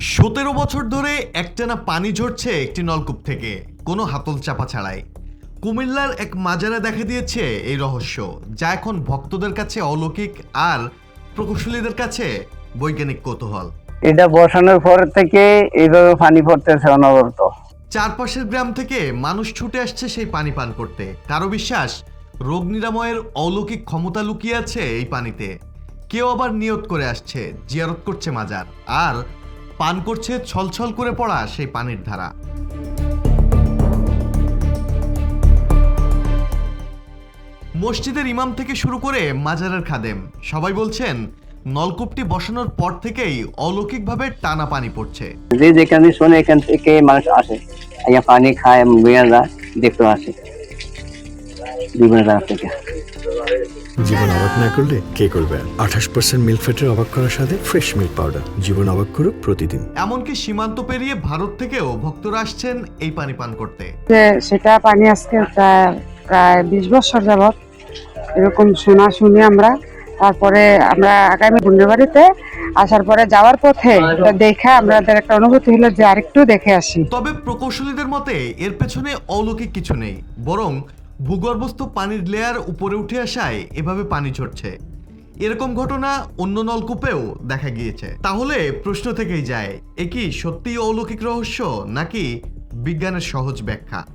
সতেরো বছর ধরে একটানা পানি ঝরছে একটি নলকূপ থেকে কোনো হাতল চাপা ছাড়াই। কুমিল্লার এক মাজারে দেখা দিয়েছে এই রহস্য যা এখন ভক্তদের কাছে অলৌকিক আর প্রকৌশলীদের কাছে বৈজ্ঞানিক কৌতূহল। এটা বসানোর পর থেকে এইভাবে পানি পড়তেছে অনবরত। চারপাশের গ্রাম থেকে মানুষ ছুটে আসছে সেই পানি পান করতে। কারও বিশ্বাস রোগ নিরাময়ের অলৌকিক ক্ষমতা লুকিয়ে আছে এই পানিতে। কেউ আবার নিয়ত করে আসছে জিয়ারত করছে মাজার আর পান করছে, ছলছল করে পড়া সেই পানির ধারা। মসজিদের ইমাম থেকে শুরু করে মাজারের খাদেম। সবাই বলছেন, নলকূপটি বসানোর পর থেকেই অলৌকিকভাবে টানা পানি পড়ছে। যে যেখানে শোনে এখান থেকে মানুষ আসে। পানি খায় মেয়েরা দেখতে আসে। জায়গা জীবন অবাক না করলে কে করবে? আঠাশ পার্সেন্ট মিল্ক ফ্যাটের অবাক করার সাথে ফ্রেশ মিল্ক পাউডার জীবন অবাক করুক প্রতিদিন। এমনকি সীমান্ত পেরিয়ে ভারত থেকেও ভক্তরা আসছেন এই পানি পান করতে। সেটা পানি আজকে প্রায় প্রায় বিশ বছর যাবৎ এরকম শোনা শুনি আমরা। তারপরে আমরা আগামী বোনের বাড়িতে আসার পরে যাওয়ার পথে এটা দেখে আমাদের একটা অনুভূতি হলো যে আরেকটু দেখে আসি। তবে প্রকৌশলীদের মতে এর পেছনে অলৌকিক কিছু নেই বরং ভূগর্ভস্থ পানির লেয়ার উপরে উঠে আসায় এভাবে পানি ঝরছে। এরকম ঘটনা অন্য নলকূপেও দেখা গিয়েছে। তাহলে প্রশ্ন থেকেই যায়, এ কি সত্যিই অলৌকিক রহস্য নাকি বিজ্ঞানের সহজ ব্যাখ্যা?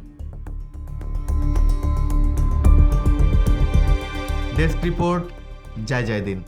ডেস্ক রিপোর্ট জয় জয় দিন।